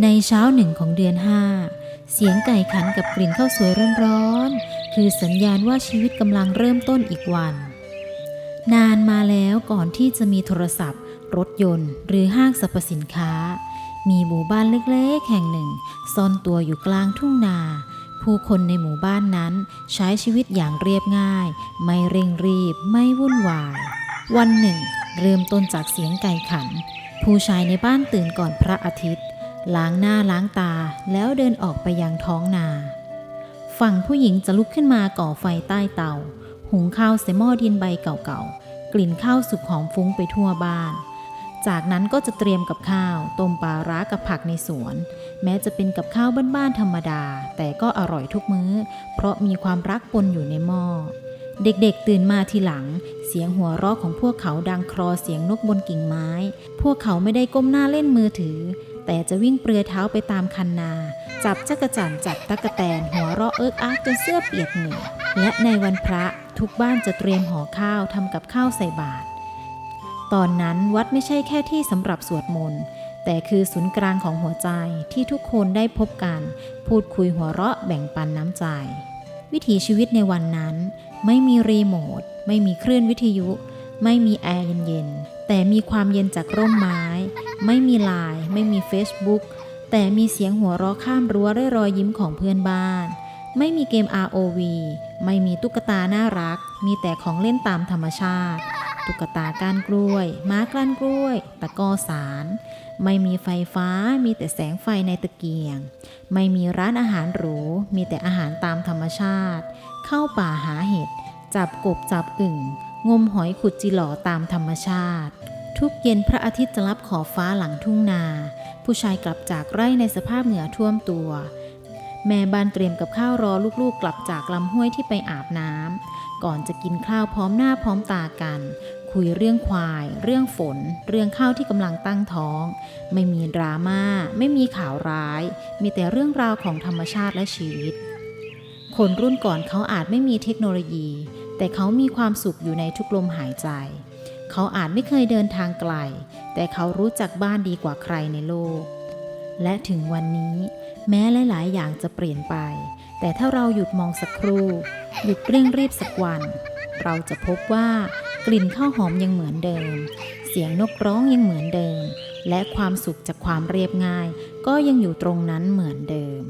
ในเช้าหนึ่งของเดือนห้าเสียงไก่ขันกับกลิ่นข้าวสวยร้อนๆ คือสัญญาณว่าชีวิตกำลังเริ่มต้นอีกวัน นานมาแล้วก่อนที่จะมีโทรศัพท์ รถยนต์ หรือห้างสรรพสินค้า มีหมู่บ้านเล็กๆ แห่งหนึ่ง ซ่อนตัวอยู่กลางทุ่งนา ผู้คนในหมู่บ้านนั้นใช้ชีวิตอย่างเรียบง่าย ไม่เร่งรีบ ไม่วุ่นวาย วันหนึ่ง เริ่มต้นจากเสียงไก่ขัน ผู้ชายในบ้านตื่นก่อนพระอาทิตย์ ล้างหน้าล้างตาแล้วเดินออกไปยังท้องนา ฝั่งผู้หญิงจะลุกขึ้นมาก่อไฟใต้เตา หุงข้าวใส่หม้อดินใบเก่าๆ กลิ่นข้าวสุกหอมฟุ้งไปทั่วบ้าน จากนั้นก็จะเตรียมกับข้าว ต้มปลาร้ากับผักในสวน แม้จะเป็นกับข้าวบ้านๆธรรมดา แต่ก็อร่อยทุกมื้อ เพราะมีความรักปนอยู่ในหม้อเด็กๆ ตื่นมาทีหลัง เสียงหัวเราะของพวกเขาดังครอเสียงนกบนกิ่งไม้ พวกเขาไม่ได้ก้มหน้าเล่นมือถือ แต่จะวิ่งเปลือยเท้าไปตามคันนา จับจักรจั่นจับตะกะแตนหัวเราะเอิกอักจนเสื้อเปียกเหงื่อและในวันพระทุกบ้านจะเตรียมห่อข้าวทำกับข้าวใส่บาตรตอนนั้นวัดไม่ใช่แค่ที่สำหรับสวดมนต์แต่คือศูนย์กลางของหัวใจที่ทุกคนได้พบกัน พูดคุยหัวเราะแบ่งปันน้ำใจ วิถีชีวิตในวันนั้น ไม่มีรีโมท ไม่มีคลื่นวิทยุ ไม่มีแอร์เย็นๆ แต่มีความเย็นจากร่มไม้ ไม่มีไลน์ไม่มี Facebook แต่มีเสียงหัวเราะข้ามรั้วด้วยรอยยิ้มของเพื่อนบ้าน ไม่มีเกม ROV ไม่มีตุ๊กตาน่ารัก มีแต่ของเล่นตามธรรมชาติ ตุ๊กตาก้านกล้วย ม้ากลั้นกล้วย ตะกอสาร ไม่มีไฟฟ้า มีแต่แสงไฟในตะเกียง ไม่มีร้านอาหารหรู มีแต่อาหารตามธรรมชาติ เข้าป่าหาเห็ด จับกบจับอึ่ง งมหอยขุดจิหล่อตามธรรมชาติ ทุกเย็นพระอาทิตย์จะลับขอบฟ้าหลังทุ่งนา ผู้ชายกลับจากไร่ในสภาพเหงื่อท่วมตัว แม่บ้านเตรียมกับข้าวรอลูกๆ กลับจากลำห้วยที่ไปอาบน้ำก่อนจะกินข้าวพร้อมหน้าพร้อมตากัน คุยเรื่องควาย เรื่องฝน เรื่องข้าวที่กำลังตั้งท้อง ไม่มีดราม่าไม่มีข่าวร้าย มีแต่เรื่องราวของธรรมชาติและชีวิต คนรุ่นก่อนเขาอาจไม่มีเทคโนโลยี แต่เขามีความสุขอยู่ในทุกลมหายใจ เขาอาจไม่เคยเดินทางไกล แต่เขารู้จักบ้านดีกว่าใครในโลก และถึงวันนี้ แม้หลาย ๆ อย่างจะเปลี่ยนไป แต่ถ้าเราหยุดมองสักครู่ หยุดเร่งรีบสักวัน เราจะพบว่ากลิ่นข้าวหอมยังเหมือนเดิม เสียงนกร้องยังเหมือนเดิม และความสุขจากความเรียบง่าย ก็ยังอยู่ตรงนั้นเหมือนเดิม